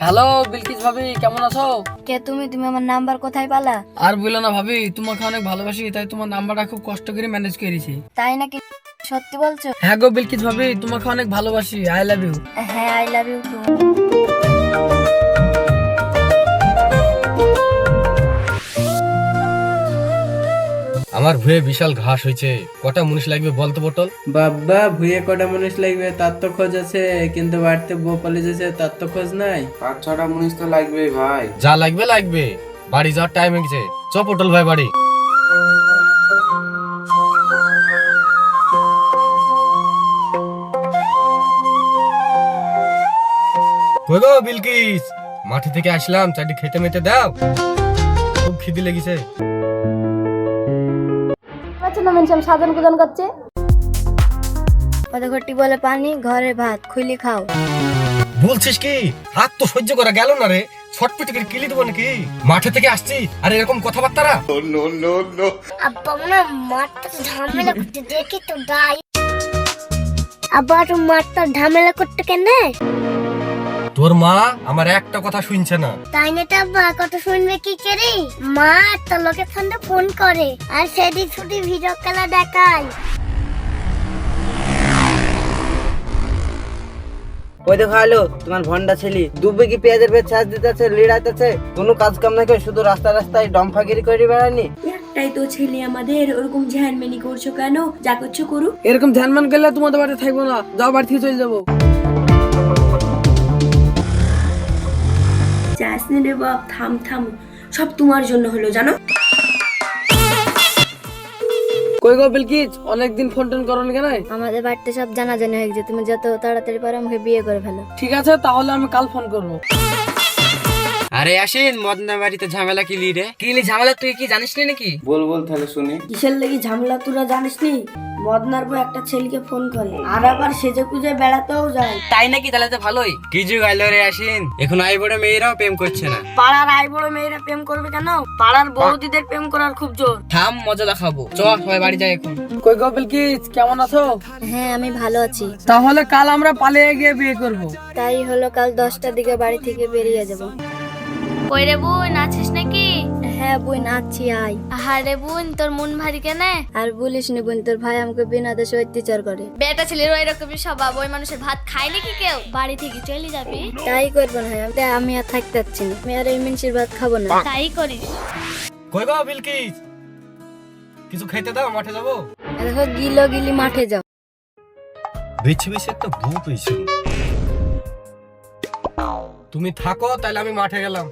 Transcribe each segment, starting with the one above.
Hello Bilkis ভাবি কেমন আছো? কে তুমি? তুমি আমার নাম্বার কোথায় পালা? আর বলো না ভাবি তোমাকে অনেক ভালোবাসি তাই তোমার নাম্বারটা খুব কষ্ট করে ম্যানেজ করেছি তাই নাকি? সত্যি বলছো? হ্যাঁ গো বিলকিস ভাবি তোমাকে অনেক ভালোবাসি আই লাভ ইউ হ্যাঁ আই লাভ ইউ টু আমার ভুয়ে বিশাল ঘাস হয়েছে। কটা মুনিশ লাগবে বলতো পটল? বাবা ভুয়ে কটা মানুষ লাগবে? তার তো খোঁজ আছে কিন্তু বাড়িতে বউ পালিয়ে যাচ্ছে তার তো খোঁজ নাই। পাঁচ ছটা মুনিশ তো লাগবে ভাই। যা লাগবে লাগবে। বাড়ি যাওয়ার টাইম হয়ে গেছে। চ পটল ভাই বাড়ি। কই গো বিলকিস? মাঠে থেকে আসলাম চারটি খেতে মেতে দাও। খুব খিদি লেগেছে। সাধন কুদন করছে। ঘটি বলে পানি ঘরে ভাত খুলি খাও। বলছিস কি? হাত তো সহ্য করা গেল না রে। ছটপটি করে কিলি দেবো নাকি? মাঠে থেকে আসছি। আর এরকম কথাবার্তারা? আব্বা না মাঠটা ঝামেলা করতে দেখি তো দাই আবার মাঠটা ঝামেলা করতে কেন? তোর মা আমার একটা কথা শুনছে না। তাই না তো আব্বা কত শুনবে কি করে? মা একটা লোকের ফোনে ফোন করে আর সেদিন ছুটি ভিডিও খেলা দেখায়। ওই দেখো আলো তোমার ভন্ডা ছেলি। দু বিঘি পেঁয়াজের বেশ চাষ দিতেছে লিড়াইতেছে। কোনো কাজ কাম নাই করে শুধু রাস্তা রাস্তায় ডম্ফাগিরি করে বেড়ানি একটাই তো ছেলে আমাদের ওরকম ঝ্যানমেনি করছ কেন? যা করছ করুক। এরকম ধ্যান মান করলে তোমাদের বাড়িতে থাকব না যাও বাড়ি থেকে চলে যাব। যাসনি রে বাপ থাম থাম সব তোমার জন্য হলো জানো? কই গো বিলকিস অনেকদিন ফোন টোন করো কেন? আমাদের বাড়িতে সব জানা জানা হয়ে গেছে। তুমি যত তাড়াতাড়ি পারো আমাকে বিয়ে করে ফেলো। ঠিক আছে তাহলে আমি কাল ফোন করব। আরে আসেন মদনা বাড়িতে ঝামেলা কি রে? কিলি ঝামেলা তুই কি জানিস না নাকি? বল বল তাহলে শুনি। কিসের লেগে ঝামেলা তোরা জানিস নি মদনার বউ একটা ছেলেকে ফোন করে। আর আবার সেজে কুজে বেড়াতেও যায়। তাই নাকি? তাহলে তো ভালোই। কি যুগ আইলো রে আসেন এখন আই বড় মেয়েরাও প্রেম করছে না। পাড়ার আই বড় মেয়েরা প্রেম করবে কেন? পাড়ার বড়দিদের প্রেম করার খুব জোর। থাম মজা দেখাবো। চ সবাই বাড়ি যাই এখন। কই গো বিলকিস কেমন আছো? হ্যাঁ আমি ভালো আছি। তাহলে কাল আমরা পালিয়ে গিয়ে বিয়ে করব। তাই হলো কাল দশটার দিকে বাড়ি থেকে বেরিয়ে যাব। কই রে বোন আছিস নাকি? হ্যাঁ বোন আছি আয়। আরে বোন তোর মন ভারী কেন? আর বলিস নি বোন তোর ভাই আমাকে বিনা দেশে অত্যাচার করে। বেটা ছেলের ওই রকমই স্বভাব ওই মানুষের ভাত খায় নাকি কেউ? বাড়ি থেকে চলে যাবি? তাই করব না আমি আমি আর থাকতে পারছি না। আমি আর এই মিনসির ভাত খাব না। তাই করিস। কই গো বিলকিস? কিছু খাইতে দাও মাঠে যাব? দেখো গিলো গিলি মাঠে যাও। বেছে বেছে একটা পেয়েছি তুমি থাকো তাহলে আমি মাঠে গেলাম।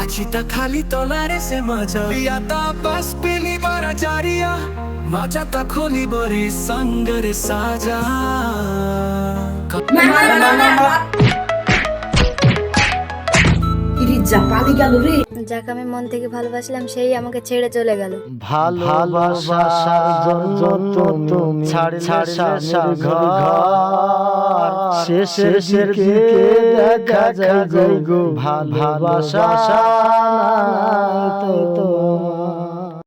Acita খালি তলারে সে মজা ইয়াতা বাস পেলি বারা জারিয়া মজা তা খোলি বরে সঙ্গরে সাজা যা গেল রে। যাকে আমি মন থেকে ভালোবাসলাম সেই আমাকে ছেড়ে চলে গেল। ভালোবাসার জন্য তুমি ছাড়লে স্বামীর ঘর। শেষের দিকে দেখা যায় গো। ভালোবাসা তো